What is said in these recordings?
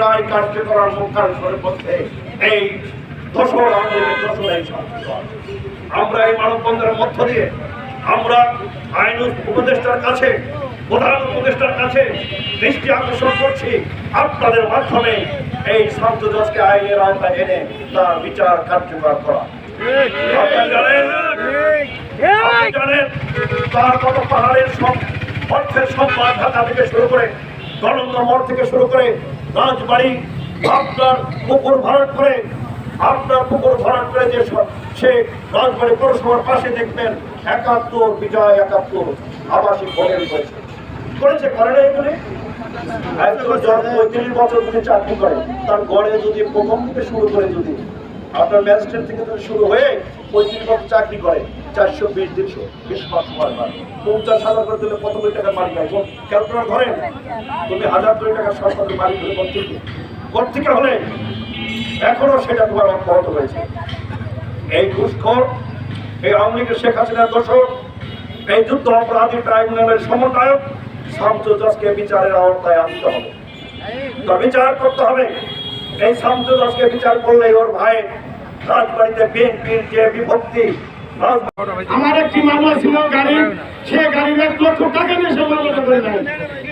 রায় মধ্যে এই দোষর আমাদের দোষর আমরা এই মধ্য দিয়ে আমরা আইন উপদেষ্টার কাছে, প্রধান উপদেষ্টার কাছে দৃষ্টি আকর্ষণ করছি। আপনাদের মাধ্যমে এই ছাত্রদশকে আইনের আওতায় এনে তার বিচার কার্যকর করা। তার কত পাহাড়ের সব অর্থের ঢাকা থেকে শুরু করে মোড় থেকে শুরু করে রাজবাড়ি, আপনার পুকুর ভরাট করে, আপনার পুকুর ভরাট করে যে সে রাজবাড়ি পৌরসভার পাশে দেখবেন একাত্তর, বিজয় একাত্তর আবাসিক হোটেল হয়েছে করেছে করে না পঁয়ত্রিশ বছর ধরে চাকরি করে। তার যদি প্রথম থেকে শুরু করে যদি, আপনার ম্যাজিস্ট্রেট থেকে শুরু হয়ে পঁয়ত্রিশ বছর চাকরি করে। চারশো বিশ দিনশো বিশ সময় পায় পঞ্চাশ হাজার করে দিলে কত কোটি টাকার মালিক হয়? ক্যালকুলেট ধরেন তুমি হাজার কোটি টাকার সরকারের মালিক হলে কত থেকে? হলে? এখনও সেটা তোমার অব্যাহত হয়েছে এই ঘুষখোর, এই আওয়ামী লীগের শেখ হাসিনার দোষর, এই যুদ্ধ অপরাধী ট্রাইব্যুনালের সমন্বয়ক শামসুদ্দাসকে বিচারের আওতায় আনতে হবে। তো বিচার করতে হবে। এই শামসুদ্দাসকে বিচার করলে ওর ভাই রাজবাড়িতে বিএনপির যে বিভক্তি আমার একটি মামলা ছিল গাড়ি সে গাড়ির এক লক্ষ টাকা নিয়ে সে মামলাটা করে দেয়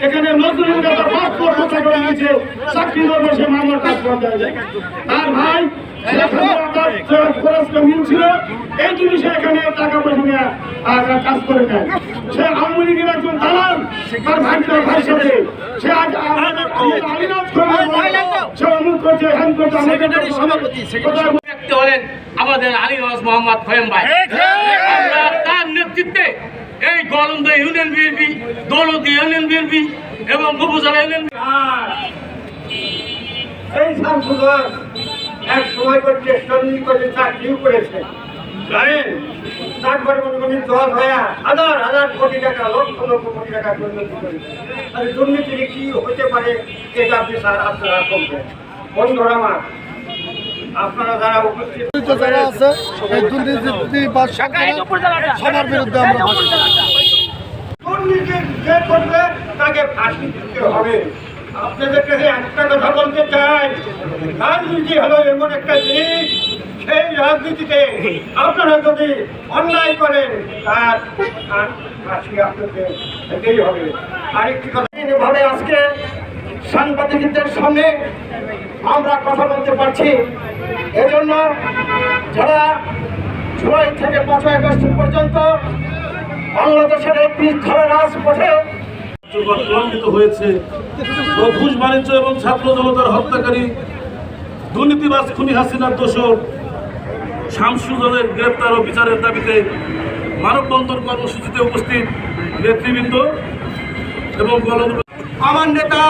এখানে নজরুল দাদা পাসপোর্ট কথা করে দিয়েছে চাকরি করবে সে কাজ করতে তার ভাই ছিল এই জন্য এখানে টাকা পয়সা নিয়ে কাজ করে নেয়। সে আওয়ামী লীগের একজন দালাল তার ভাই সাথে। সে আজ আমাদের আলিনাথ করে সে অমুক করছে হ্যান করছে সেক্রেটারি সভাপতি ব্যক্তি হলেন আমাদের আলী নওয়াজ মোহাম্মদ খয়েম ভাই। আমরা তার নেতৃত্বে এই Golanda union BNP Daulati union BNP এবং উপজেলা ইউনিয়ন এই শামসুদর এক সময় করে চেষ্টা করে চাকরিও করেছে। জানেন তারপরে মনে করি দল হয়ে হাজার হাজার কোটি টাকা লক্ষ লক্ষ কোটি টাকা দুর্নীতি করেছে। আর দুর্নীতি কি হতে পারে এটা আপনি স্যার আপনারা করবেন বন্ধুরা আমার আপনারা যারা উপস্থিত যারা আছে এই দুর্নীতি সবার বিরুদ্ধে আমরা দুর্নীতি যে করবে তাকে ফাঁসি দিতে হবে। আপনাদের কাছে একটা কথা বলতে চাই রাজনীতি হলো এমন একটা জিনিস সেই রাজনীতিতে আপনারা যদি অন্যায় করেন তার তার ফাঁসি আপনাকে দিতেই হবে। আরেকটি কথা ভাবে আজকে সাংবাদিকদের সামনে আমরা কথা বলতে পারছি। এজন্য যারা জুলাই থেকে পাঁচই আগস্ট পর্যন্ত বাংলাদেশের এই পিছড়া রাজপথে প্রলম্বিত হয়েছে। বাণিজ্য এবং ছাত্র জনতার হত্যাকারী খুনি গ্রেপ্তার ও বিচারের দাবিতে মানববন্ধন কর্মসূচিতে উপস্থিত নেতৃবৃন্দ এবং গণ আমার নেতা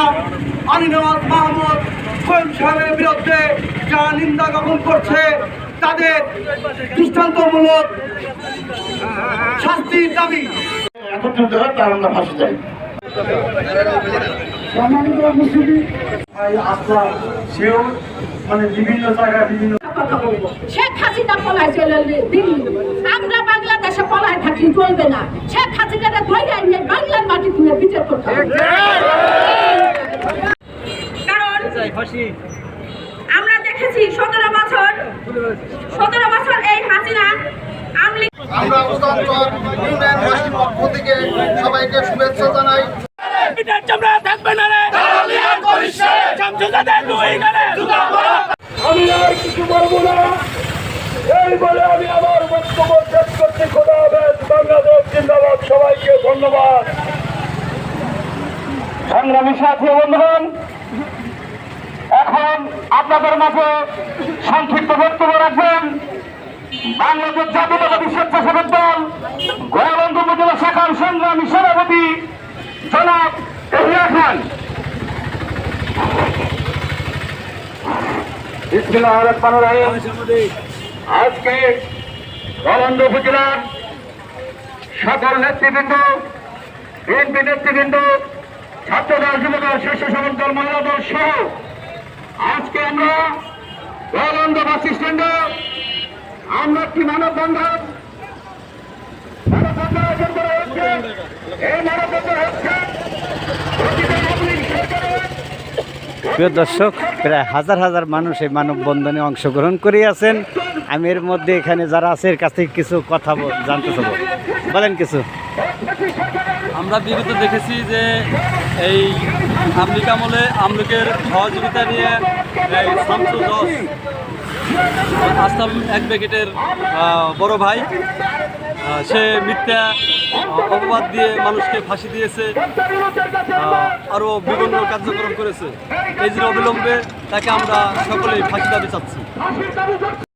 আলিনওয়াজ মাহমুদ কোয়েল সাহেবের বিরুদ্ধে যারা নিন্দা জ্ঞাপন করছে তাদের দৃষ্টান্তমূলক শাস্তির দাবি। একত্রিত হয় তার আমরা ফাঁসি চাই। সেও মানে বিভিন্ন জায়গায় বিভিন্ন শেখ হাসিনা পলায় চলে দিল্লি। আমরা বাংলাদেশে পলায় থাকলে চলবে না। শেখ হাসিনাটা ধরে নিয়ে বাংলার মাটি তুলে বিচার করতে হবে কারণ আমরা দেখেছি সতেরো বছর সতেরো বছর এই হাসিনা আমলি আমরা পক্ষ থেকে সবাইকে শুভেচ্ছা জানাই। আমি আর কিছু বলব না। এই বলে আমি আমার বক্তব্য শেষ করছি। খোদা হাফেজ বাংলাদেশ জিন্দাবাদ। সবাইকে ধন্যবাদ। সংগ্রামী সাথী বন্ধুগণ এখন আপনাদের মাঝে সংক্ষিপ্ত বক্তব্য রাখবেন। বাংলাদেশ জাতীয়তাবাদী স্বেচ্ছাসেবক দল গোয়াবন্ধু উপজেলা শাখার সংগ্রামী সভাপতি জনাব এহিয়া খান। আজকে গোয়াবন্ধু উপজেলার সকল নেতৃবৃন্দ, বিএনপি নেতৃবৃন্দ, ছাত্রদল, যুবদল, স্বেচ্ছাসেবক দল, মহিলা দল সহ আজকে আমরা গোয়াবন্ধ বাস স্ট্যান্ডে আমরা একটি মানববন্ধন মানববন্ধন আয়োজন করা হচ্ছে। এই মানববন্ধন হচ্ছে প্রতিটা নাগরিক সরকারের প্রিয় দর্শক প্রায় হাজার হাজার মানুষ এই মানববন্ধনে অংশগ্রহণ করে আছেন। আমি এর মধ্যে এখানে যারা আছে এর কাছ থেকে কিছু কথা জানতে চাবো। বলেন কিছু। আমরা বিগত দেখেছি যে এই আমলিক আমলে আমলিকের সহযোগিতা নিয়ে এই শামসু জস আসাম এক ব্যাকেটের বড় ভাই সে মিথ্যা অপবাদ দিয়ে মানুষকে ফাঁসি দিয়েছে আরও বিভিন্ন কার্যক্রম করেছে। এই যে অবিলম্বে তাকে আমরা সকলেই ফাঁসি দাবি চাচ্ছি।